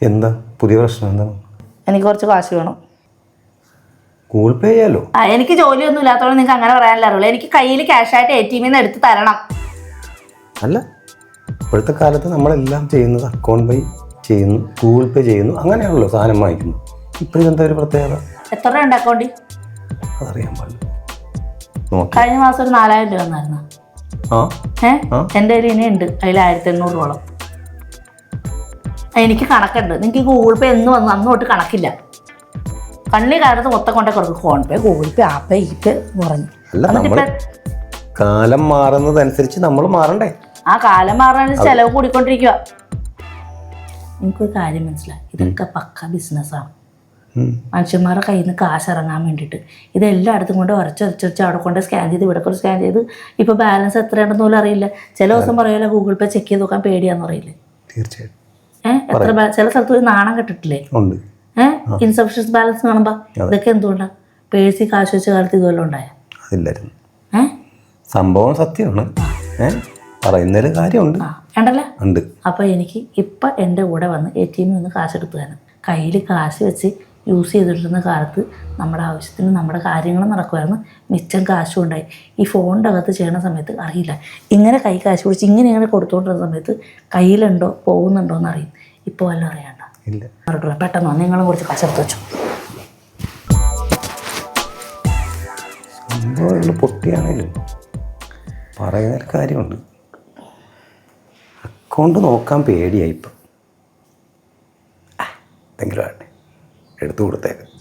എന്താ? പുതിയ പ്രശ്നം എന്താണ് എനിക്ക് കുറച്ച് കാശ് വേണം. ഗൂഗിൾ പേ ചെയ്യാലോ? ആ എനിക്ക് ജോലിയൊന്നും ഇല്ലാത്തതുകൊണ്ട് നിങ്ങൾക്ക് അങ്ങനെ പറയാനല്ല അറിയുള്ളൂ. എനിക്ക് കയ്യിൽ ക്യാഷ് ആയിട്ട് എ ടി എമ്മിൽ നിന്ന് എടുത്ത് തരണം. അല്ല ഇപ്പോഴത്തെ കാലത്ത് നമ്മളെല്ലാം ചെയ്യുന്നത് അക്കൗണ്ട് പേ ചെയ്യുന്നു ഗൂഗിൾ പേ ചെയ്യുന്നു അങ്ങനെയാണല്ലോ സാധനം വാങ്ങിക്കുന്നു ഇപ്പൊ ഇതെന്താ ഒരു പ്രത്യേകത? എത്ര രൂപ ഉണ്ട് അക്കൗണ്ടിൽ അതറിയാൻ പാടില്ല. നോക്കി. കഴിഞ്ഞ മാസം ഒരു നാലായിരം രൂപ വന്നായിരുന്നു ആ? ഏ? ആ. എന്റെ കയ്യിൽ ഇനി ഉണ്ട് അതിൽ ആയിരത്തി എണ്ണൂറോളം എനിക്ക് കണക്കുണ്ട്. നിങ്ങൾക്ക് ഗൂഗിൾ പേ എന്ന് വന്നു അന്ന് തൊട്ട് കണക്കില്ല. കണ്ണി കാലത്ത് മൊത്തം കൊണ്ടേ കൊടുക്കും. ഫോൺ പേ ഗൂഗിൾ പേ ആ പേ ഈ പേ കാലം മാറുന്നതനുസരിച്ച് നമ്മൾ മാറണ്ടേ? ആ കാലം മാറാൻ ചെലവ് കൂടിക്കൊണ്ടിരിക്കുക എനിക്കൊരു കാര്യം മനസ്സിലായി. ഇതൊക്കെ പക്ക ബിസിനസ്സാണ്. മനുഷ്യന്മാരുടെ കയ്യിൽ നിന്ന് കാശ് ഇറങ്ങാൻ വേണ്ടിയിട്ട്. ഇത് എല്ലായിടത്തും കൊണ്ട് ഉരച്ചൊരച്ചൊരച്ച് അവിടെ കൊണ്ട് സ്കാൻ ചെയ്ത് ഇവിടെ കൊണ്ട് സ്കാൻ ചെയ്ത് ഇപ്പോൾ ബാലൻസ് എത്രയാണെന്ന് പോലും അറിയില്ല. ചില ദിവസം പറയുമല്ലോ ഗൂഗിൾ പേ ചെക്ക് ചെയ്ത് നോക്കാൻ പേടിയാന്ന് അറിയില്ലേ തീർച്ചയായിട്ടും. എത്ര ചില സ്ഥലത്ത് ഒരു നാണം കെട്ടിട്ടില്ലേ? ഏഹ് ഇൻസഫിഷ്യൻസ് ബാലൻസ് കാണുമ്പോ ഇതൊക്കെ എന്തുകൊണ്ടാണ് പേഴ്സി കാശ് വെച്ച കാലത്ത് ഇതുവല്ലോ ഉണ്ടായ? അതില്ലായിരുന്നു. സംഭവം സത്യമാണ്. പറയുന്നതിൽ കാര്യമുണ്ട്. ഉണ്ടല്ലേ ഉണ്ട്. അപ്പോൾ എനിക്ക് ഇപ്പൊ എന്റെ കൂടെ വന്ന് എ ടി എമ്മിൽ നിന്ന് കാശ് എടുത്തു തരാം കയ്യിൽ കാശ് വെച്ച് യൂസ് ചെയ്തിട്ടിരുന്ന കാലത്ത് നമ്മുടെ ആവശ്യത്തിന് നമ്മുടെ കാര്യങ്ങൾ നടക്കുമായിരുന്നു. മിച്ചം കാശും ഉണ്ടായി ഈ ഫോണിന്റെ അകത്ത് ചെയ്യണ സമയത്ത് അറിയില്ല. ഇങ്ങനെ കൈ കാശ് പിടിച്ച് ഇങ്ങനെ ഇങ്ങനെ കൊടുത്തുകൊണ്ടിരുന്ന സമയത്ത് കയ്യിലുണ്ടോ പോകുന്നുണ്ടോ എന്ന് അറിയും ഇപ്പോൾ വല്ലതും അറിയണ്ട ഇല്ല. പെട്ടെന്ന് നിങ്ങളും കുറച്ച് കാശ് എടുത്ത് വെച്ചു സംഭവം പറയുന്നതിൽ കാര്യമുണ്ട്. അക്കൗണ്ട് നോക്കാൻ പേടിയായി ഇപ്പം. എന്തെങ്കിലും ആട്ടെ എടുത്തു കൊടുത്തേക്കാം.